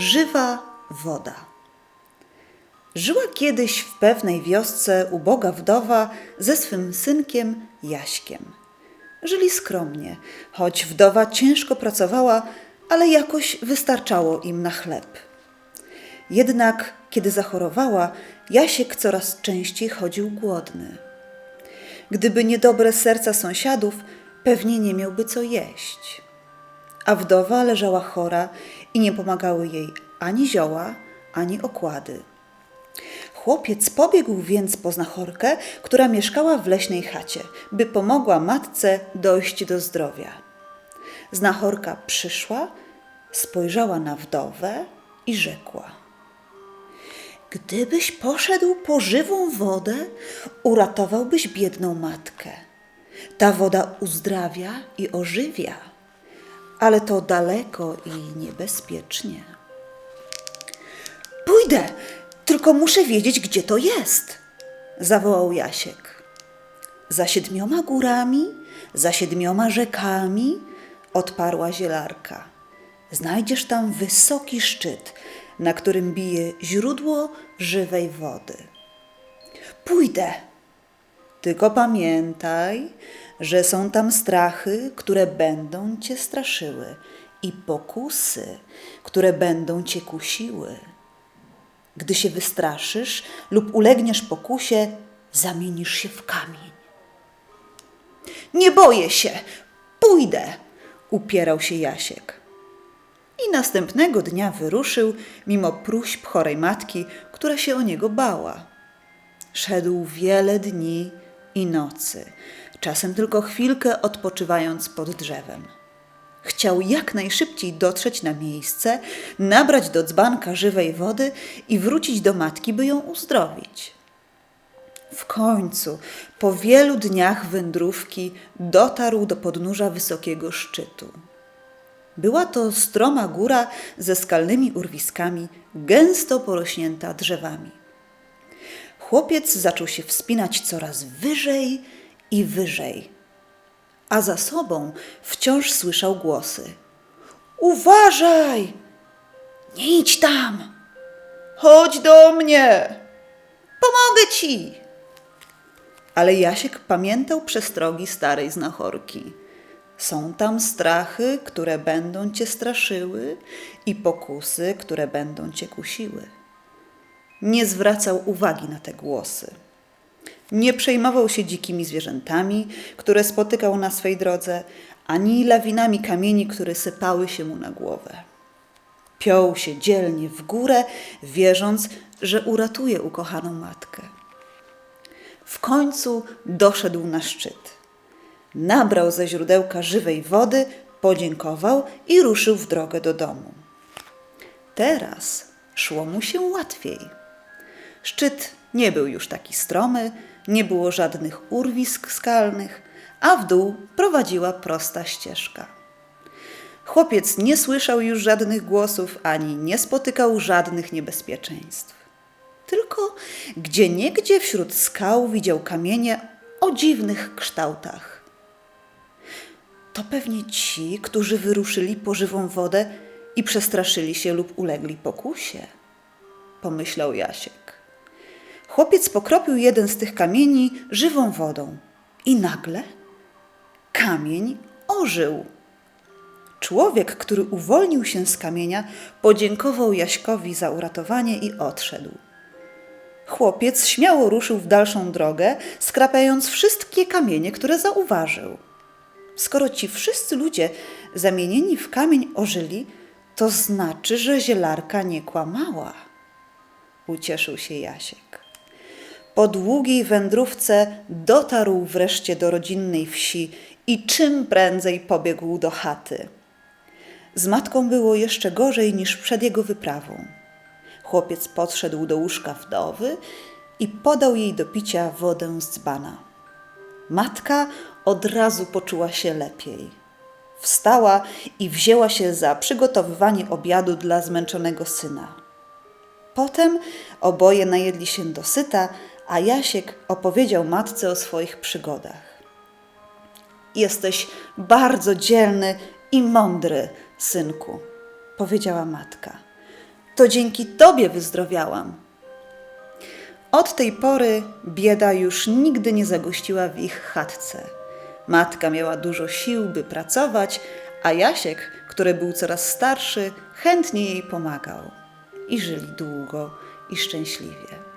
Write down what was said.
Żywa woda. Żyła kiedyś w pewnej wiosce uboga wdowa ze swym synkiem Jaśkiem. Żyli skromnie, choć wdowa ciężko pracowała, ale jakoś wystarczało im na chleb. Jednak kiedy zachorowała, Jasiek coraz częściej chodził głodny. Gdyby niedobre serca sąsiadów, pewnie nie miałby co jeść. A wdowa leżała chora i nie pomagały jej ani zioła, ani okłady. Chłopiec pobiegł więc po znachorkę, która mieszkała w leśnej chacie, by pomogła matce dojść do zdrowia. Znachorka przyszła, spojrzała na wdowę i rzekła: Gdybyś poszedł po żywą wodę, uratowałbyś biedną matkę. Ta woda uzdrawia i ożywia, ale to daleko i niebezpiecznie. Pójdę, tylko muszę wiedzieć, gdzie to jest, zawołał Jasiek. Za siedmioma górami, za siedmioma rzekami, odparła zielarka. Znajdziesz tam wysoki szczyt, na którym bije źródło żywej wody. Pójdę. Tylko pamiętaj, że są tam strachy, które będą cię straszyły, i pokusy, które będą cię kusiły. Gdy się wystraszysz lub ulegniesz pokusie, zamienisz się w kamień. Nie boję się, pójdę, upierał się Jasiek. I następnego dnia wyruszył, mimo próśb chorej matki, która się o niego bała. Szedł wiele dni i nocy, czasem tylko chwilkę odpoczywając pod drzewem. Chciał jak najszybciej dotrzeć na miejsce, nabrać do dzbanka żywej wody i wrócić do matki, by ją uzdrowić. W końcu, po wielu dniach wędrówki, dotarł do podnóża wysokiego szczytu. Była to stroma góra ze skalnymi urwiskami, gęsto porośnięta drzewami. Chłopiec zaczął się wspinać coraz wyżej i wyżej a za sobą wciąż słyszał głosy. Uważaj! Nie idź tam! Chodź do mnie! Pomogę ci! Ale Jasiek pamiętał przestrogi starej znachorki. Są tam strachy, które będą cię straszyły, i pokusy, które będą cię kusiły. Nie zwracał uwagi na te głosy. Nie przejmował się dzikimi zwierzętami, które spotykał na swej drodze, ani lawinami kamieni, które sypały się mu na głowę. Piął się dzielnie w górę, wierząc, że uratuje ukochaną matkę. W końcu doszedł na szczyt. Nabrał ze źródełka żywej wody, podziękował i ruszył w drogę do domu. Teraz szło mu się łatwiej. Szczyt nie był już taki stromy, nie było żadnych urwisk skalnych, a w dół prowadziła prosta ścieżka. Chłopiec nie słyszał już żadnych głosów ani nie spotykał żadnych niebezpieczeństw. Tylko gdzieniegdzie wśród skał widział kamienie o dziwnych kształtach. To pewnie ci, którzy wyruszyli po żywą wodę i przestraszyli się lub ulegli pokusie, pomyślał Jasiek. Chłopiec pokropił jeden z tych kamieni żywą wodą i nagle kamień ożył. Człowiek, który uwolnił się z kamienia, podziękował Jaśkowi za uratowanie i odszedł. Chłopiec śmiało ruszył w dalszą drogę, skrapiając wszystkie kamienie, które zauważył. Skoro ci wszyscy ludzie zamienieni w kamień ożyli, to znaczy, że zielarka nie kłamała. Ucieszył się Jasiek. Po długiej wędrówce dotarł wreszcie do rodzinnej wsi i czym prędzej pobiegł do chaty. Z matką było jeszcze gorzej niż przed jego wyprawą. Chłopiec podszedł do łóżka wdowy i podał jej do picia wodę z dzbana. Matka od razu poczuła się lepiej. Wstała i wzięła się za przygotowywanie obiadu dla zmęczonego syna. Potem oboje najedli się dosyta, a Jasiek opowiedział matce o swoich przygodach. Jesteś bardzo dzielny i mądry, synku, powiedziała matka. To dzięki tobie wyzdrowiałam. Od tej pory bieda już nigdy nie zagościła w ich chatce. Matka miała dużo sił, by pracować, a Jasiek, który był coraz starszy, chętnie jej pomagał. I żyli długo i szczęśliwie.